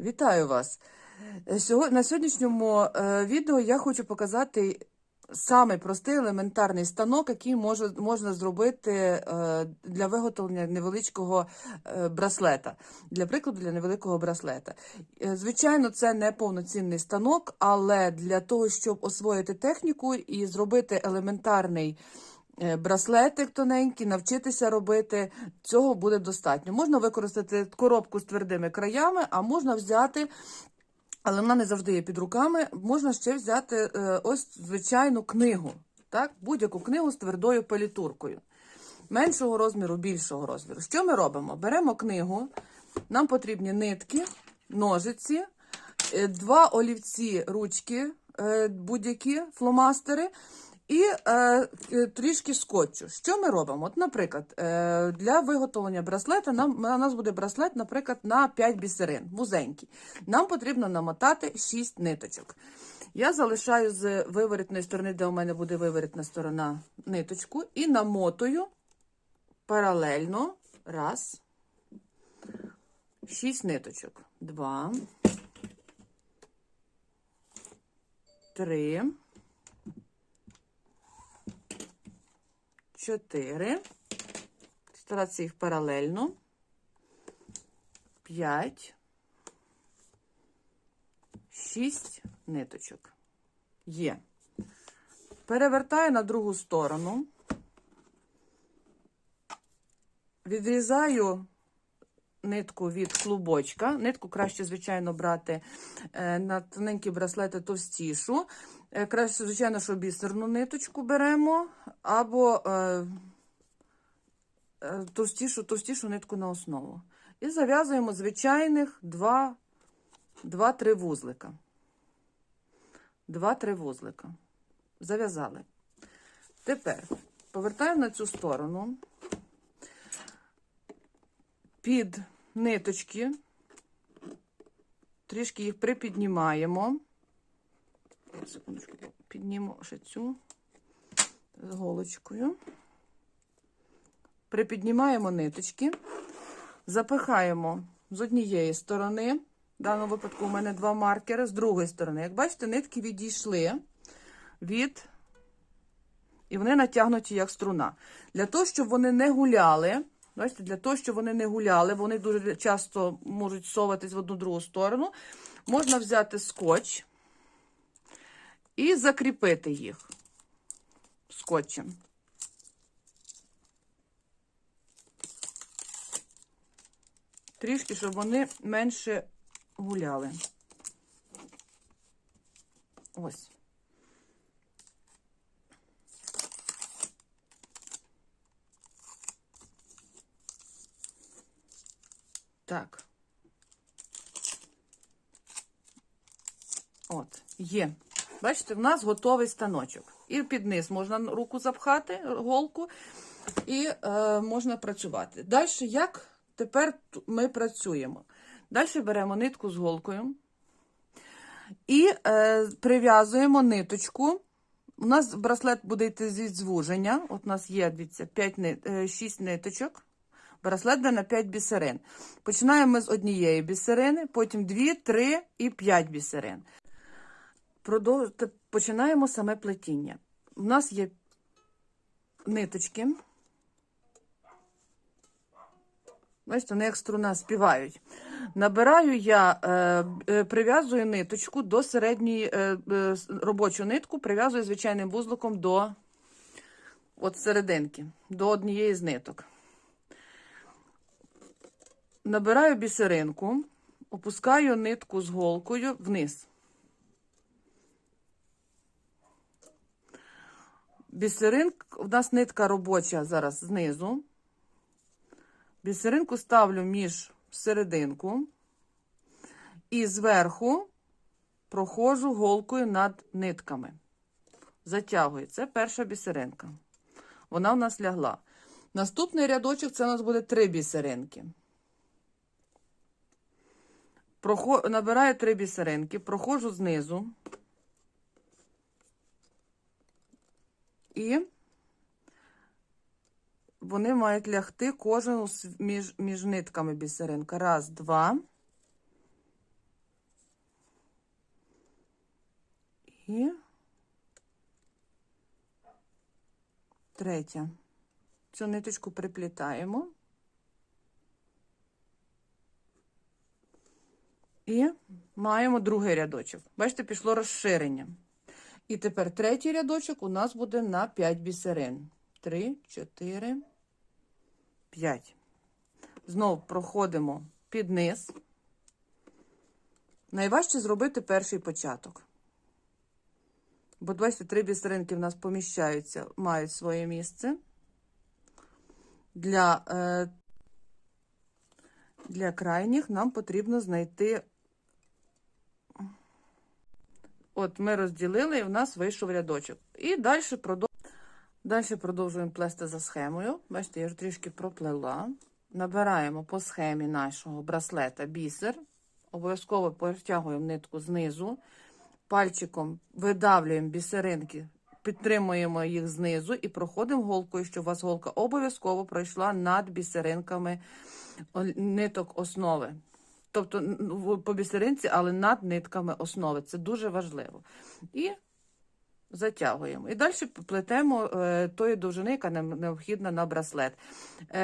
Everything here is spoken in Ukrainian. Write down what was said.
Вітаю вас! Е, на сьогоднішньому е, відео я хочу показати самий простий елементарний станок, який можна зробити е, для виготовлення невеличкого браслета. Для прикладу, для невеликого браслета. Звичайно, це не повноцінний станок, але для того, щоб освоїти техніку і зробити елементарний браслетик тоненький, навчитися робити, цього буде достатньо. Можна використати коробку з твердими краями, а можна взяти. Але вона не завжди є під руками. Можна ще взяти е, ось звичайну книгу, так? будь-яку книгу з твердою палітуркою. Меншого розміру, більшого розміру. Що ми робимо? Беремо книгу, нам потрібні нитки, ножиці, е, два олівці, ручки, е, будь-які фломастери. І е, трішки скотчу. Що ми робимо? От, наприклад, е, для виготовлення браслета нам, у нас буде браслет, наприклад, на 5 бісерин, вузенький. Нам потрібно намотати 6 ниточок. Я залишаю з виворітної сторони, де у мене буде виворітна сторона, ниточку, і намотую паралельно. Раз. 6 ниточок. Два. Три. Чотири. Старатися їх паралельно. П'ять. Шість ниточок. Є. Перевертаю на другу сторону. Відрізаю нитку від клубочка. Нитку краще, звичайно, брати е, на тоненькі браслети товстішу. Е, Краще, звичайно, що бісерну ниточку беремо, або е, товстішу, товстішу нитку на основу. І зав'язуємо звичайних 2-3 вузлика. 2-3 вузлика. Зав'язали. Тепер повертаємо на цю сторону. Під ниточки, трішки їх припіднімаємо. Секундочку, підніму ще цю з голочкою. Припіднімаємо ниточки, запихаємо з однієї сторони. В даному випадку у мене два маркери, з другої сторони. Як бачите, нитки відійшли від. І вони натягнуті як струна. Для того, щоб вони не гуляли. Бачите, для того, щоб вони не гуляли, вони дуже часто можуть соватись в одну другу сторону. Можна взяти скотч і закріпити їх скотчем. Трішки, щоб вони менше гуляли. Ось. Так. От, є. Бачите, в нас готовий станочок. І під низ можна руку запхати, голку, і е, можна працювати. Далі, як тепер ми працюємо? Далі беремо нитку з голкою і е, прив'язуємо ниточку. У нас браслет буде йти зі звуження. От у нас є, дивіться, 5, е, 6 ниточок. Браслет на 5 бісерин. Починаємо ми з однієї бісерини, потім 2, 3 і 5 бісерин. Продов... Починаємо саме плетіння. У нас є ниточки. Бачите, вони як струна співають. Набираю я, е, е, прив'язую ниточку до середньої е, е, робочу нитку, прив'язую звичайним вузликом до от серединки, до однієї з ниток. Набираю бісеринку, опускаю нитку з голкою вниз. Бісеринк, у нас нитка робоча зараз знизу. Бісеринку ставлю між серединку і зверху проходжу голкою над нитками. Затягую. Це перша бісеринка. Вона у нас лягла. Наступний рядочок це у нас буде три бісеринки. Прохо... Набираю три бісеринки, Прохожу знизу і вони мають лягти кожен між, між нитками бісеринка. Раз, два. І третя. Цю ниточку приплітаємо. І маємо другий рядочок. Бачите, пішло розширення. І тепер третій рядочок у нас буде на 5 бісерин. 3, 4, 5. Знову проходимо під низ. Найважче зробити перший початок. Бо, бачите, три бісеринки в нас поміщаються, мають своє місце. Для, е, для крайніх нам потрібно знайти. От ми розділили, і в нас вийшов рядочок. І далі продовжуємо. Продовжуємо плести за схемою. Бачите, я вже трішки проплела. Набираємо по схемі нашого браслета бісер. Обов'язково протягуємо нитку знизу. Пальчиком видавлюємо бісеринки, підтримуємо їх знизу і проходимо голкою, щоб у вас голка обов'язково пройшла над бісеринками ниток основи. Тобто по бісеринці, але над нитками основи. Це дуже важливо. І затягуємо. І далі плетемо е, тої довжини, яка нам необхідна на браслет. Е,